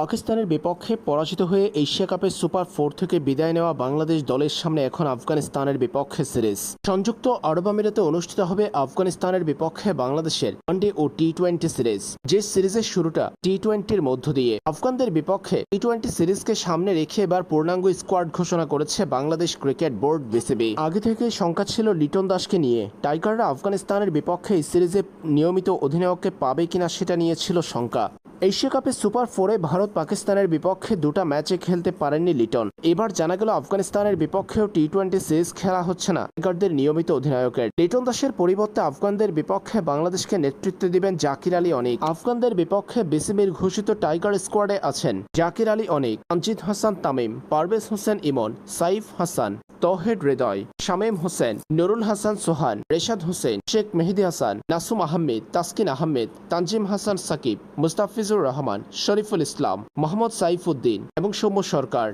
পাকিস্তানের বিপক্ষে পরাজিত হয়ে এশিয়া কাপের সুপার ফোর থেকে বিদায় নেওয়া বাংলাদেশ দলের সামনে এখন আফগানিস্তানের বিপক্ষে সিরিজ। সংযুক্ত আরব আমিরাতে অনুষ্ঠিত হবে আফগানিস্তানের বিপক্ষে বাংলাদেশের ওয়ানডে ও টি টোয়েন্টি সিরিজ। যে সিরিজের শুরুটা টি টোয়েন্টির মধ্য দিয়ে। আফগানদের বিপক্ষে টি টোয়েন্টি সিরিজকে সামনে রেখে এবার পূর্ণাঙ্গ স্কোয়াড ঘোষণা করেছে বাংলাদেশ ক্রিকেট বোর্ড বিসিবি। আগে থেকে শঙ্কা ছিল লিটন দাসকে নিয়ে। টাইগাররা আফগানিস্তানের বিপক্ষে এই সিরিজে নিয়মিত অধিনায়ককে পাবে কিনা সেটা নিয়ে ছিল শঙ্কা। এশিয়া কাপের সুপার ফোরে ভারত পাকিস্তানের বিপক্ষে দুটা ম্যাচে খেলতে পারেননি লিটন। এবার জানা গেল আফগানিস্তানের বিপক্ষেও টি টোয়েন্টি সিরিজ খেলা হচ্ছে না। টাইগারদের নিয়মিত অধিনায়কের। লিটন দাসের পরিবর্তে আফগানদের বিপক্ষে বাংলাদেশকে নেতৃত্ব দিবেন জাকির আলী অনিক। আফগানদের বিপক্ষে বিসিবির ঘোষিত টাইগার স্কোয়াডে আছেন জাকির আলী অনিক সঞ্জিত হাসান তামিম, পারভেজ হোসেন ইমন, সাইফ হাসান। তহেদ হৃদয়, শামেম হোসেন, নুরুল হাসান সোহান, রেশাদ হোসেন, শেখ মেহেদি হাসান, নাসুম আহমেদ, তাসকিন আহমেদ, তানজিম হাসান সাকিব, মুস্তাফিজুর রহমান, শরীফুল ইসলাম, মোহাম্মদ সাইফুদ্দিন এবং সৌম্য সরকার।